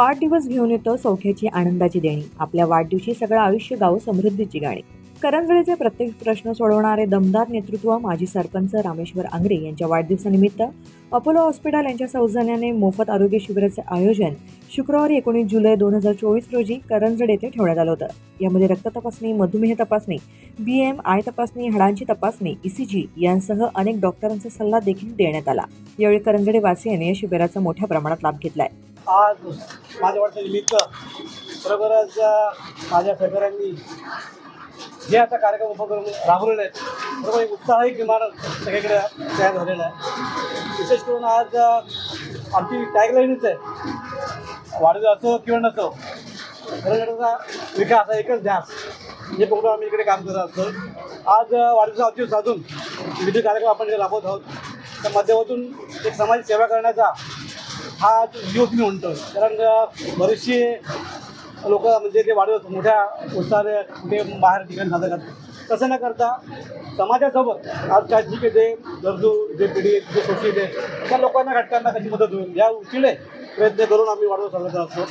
वाढदिवस घेऊन येतो सौख्याची आनंदाची देणी. आपल्या वाढदिवशी सगळं आयुष्य गाव समृद्धीची गाणी. करंजळीचे प्रत्येक प्रश्न सोडवणारे दमदार नेतृत्व माजी सरपंच रामेश्वर आंग्रे यांच्या वाढदिवसानिमित्त अपोलो हॉस्पिटल यांच्या सौजन्याने मोफत आरोग्य शिबिराचे आयोजन शुक्रवारी एकोणीस जुलै दोन हजार चोवीस रोजी करंजड येथे ठेवण्यात आलं होतं. यामध्ये रक्त तपासणी मधुमेह तपासणी बी एम आय तपासणी हाडांची तपासणी ईसीजी यांसह अनेक डॉक्टरांचा सल्ला देखील देण्यात आला. यावेळी करंजडे वासियांनी या शिबिराचा मोठ्या प्रमाणात लाभ घेतला आहे आज माझ्या वाटतं निमित्त खरोखरच माझ्या सहकाऱ्यांनी जे आता कार्यक्रम उपक्रम राबवलेले आहेत बरोबर एक उत्साहही किमान सगळीकडे तयार झालेला आहे. विशेष करून आज आमची टॅगलाईनच आहे. वाढदिवस असो किंवा नसो खरोखरचा विकास हा एकच ध्यास. हे बघून आम्ही इकडे काम करत असतो. आज वाढदिवसा अवतीव साधून विविध कार्यक्रम आपण इकडे राबवत आहोत. त्या माध्यमातून एक समाज सेवा करण्याचा हा जीव मी म्हणतो कारण बरेचसे लोक म्हणजे ते वाढवत मोठ्या उत्साहाने कुठे बाहेर ठिकाणी साजरा करतात. तसं न करता समाजासोबत आज काय ठीक आहे जे गरजू जे पिढी जे शोषित आहे त्या लोकांना घटकांना कशी मदत होईल? या उचिले प्रयत्न करून आम्ही वाढवत साजरा करत असतो.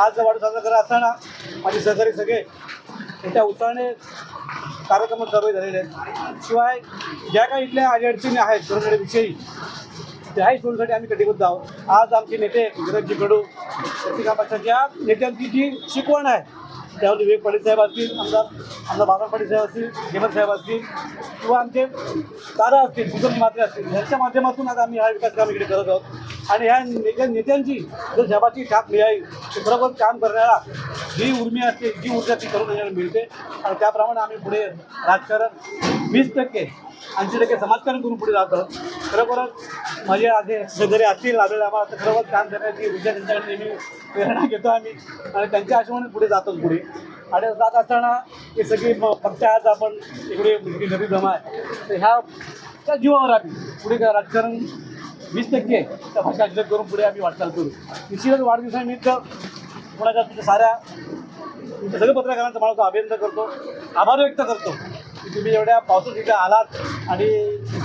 आज वाढवत साजरा करत असताना माझे सहकारी सगळे मोठ्या उत्साहाने कार्यक्रम सर्व झालेले आहेत. शिवाय ज्या काही इथल्या अडीअडचणी आहेत विषयी त्याही सोडण्यासाठी आम्ही कटिबद्ध आहोत. आज आमचे नेते विराजी कडू प्रतिका पक्षाच्या नेत्यांची जी शिकवण आहे त्यावर विवेक पाटील साहेब असतील आमदार आमदार बाबा पाटील साहेब असतील हेमंत साहेब असतील किंवा आमचे दादा असतील सुगम मात्रे असतील यांच्या माध्यमातून आज आम्ही हा विकास काम इकडे करत आहोत. आणि ह्या नेत्या नेत्यांची जर साहेबाची छाप मिळाली तर बरोबर काम करण्याला जी उर्मी असते जी ऊर्जा ती करून देण्याला मिळते. आणि त्याप्रमाणे आम्ही पुढे राजकारण वीस टक्के ऐंशी टक्के समाजकारण करून पुढे जात आहोत. खरोखरच माझे आधी शेजारी असतील आलेले आम्हाला तर काम करण्याची ऊर्जा त्यांच्याकडे नेहमी प्रेरणा घेतो आम्ही. आणि त्यांच्या आशेने पुढे जातो पुढे. आणि जात असताना हे सगळी म- फक्त आज आपण इकडे मुलगी नदी जमा आहे. तर ह्या त्या जीवावर आम्ही पुढे काय राजकारण वीस टक्के त्या भाषा अध्यक्ष करून पुढे आम्ही वाटचाल करू. निश्चितच वाढदिवसानिमित्त कोणाच्या तुमच्या साऱ्या तुमच्या सगळ्या पत्रकारांचा मला अभिनंदन करतो. आभार व्यक्त करतो की तुम्ही एवढ्या पावसात इथे आलात आणि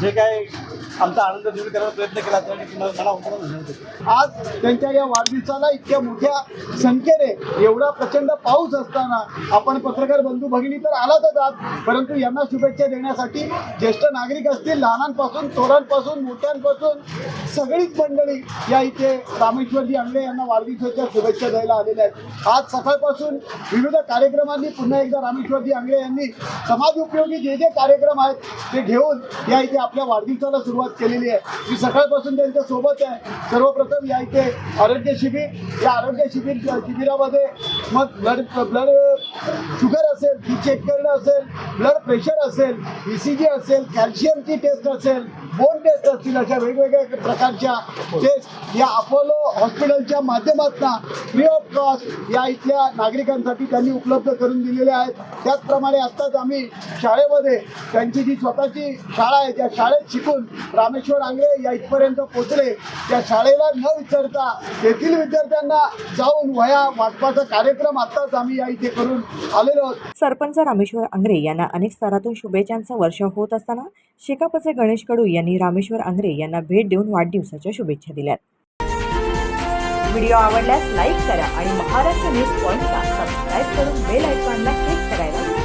जे काय आमचा आनंद दूर करायचा प्रयत्न केला त्यासाठी मला आज त्यांच्या या वाढदिवसाला इतक्या मोठ्या संख्येने एवढा प्रचंड पाऊस असताना आपण पत्रकार बंधू भगिनी तर आलातच आहात. परंतु यांना शुभेच्छा देण्यासाठी ज्येष्ठ नागरिक असतील लहानांपासून थोरांपासून मोठ्यांपासून सगळीच मंडळी या इथे रामेश्वरजी आंगले यांना वाढदिवसाच्या शुभेच्छा द्यायला आलेल्या आहेत. आज सकाळपासून विविध कार्यक्रमांनी पुन्हा एकदा रामेश्वरजी आंगळे यांनी समाज उपयोगी जे जे कार्यक्रम आहेत ते घेऊन या इथे आपल्या वाढदिवसाला सुरुवात केलेली आहे. मी सकाळपासून त्यांच्यासोबत आहे. सर्वप्रथम या इथे आरोग्य शिबिर या आरोग्य शिबिर शिबिरामध्ये मग ब्लड ब्लड शुगर असेल ती चेक करणं असेल ब्लड प्रेशर असेल ई सी जी असेल कॅल्शियमची टेस्ट असेल बोन टेस्ट असतील अशा वेगवेगळ्या प्रकारच्या टेस्ट या अपोलो हॉस्पिटलच्या माध्यमातून फ्री ऑफ कॉस्ट या इथल्या नागरिकांसाठी त्यांनी उपलब्ध करून दिलेल्या आहेत. त्याचप्रमाणे आत्ताच आम्ही शाळेमध्ये त्यांची जी स्वतःची शाळा आहे त्या शाळेत शिकून रामेश्वर आंगळे या इथपर्यंत पोचले त्या शाळेला न विचारता तेथील विद्यार्थ्यांना जाऊन वया वाटपाचा कार्यक्रम आत्ताच आम्ही या इथे करून आलेलो सरपंच रामेश्वर आंग्रे यांना अनेक स्तरातून शुभेच्छांचा वर्षाव होत असताना शेकापचे गणेश कडू यांनी रामेश्वर आंग्रे यांना भेट देऊन वाढदिवसाच्या शुभेच्छा दिल्यात. व्हिडिओ आवडल्यास लाईक करा आणि महाराष्ट्र न्यूज पॉईंटला सबस्क्राईब करून बेल आयकॉनला क्लिक करायला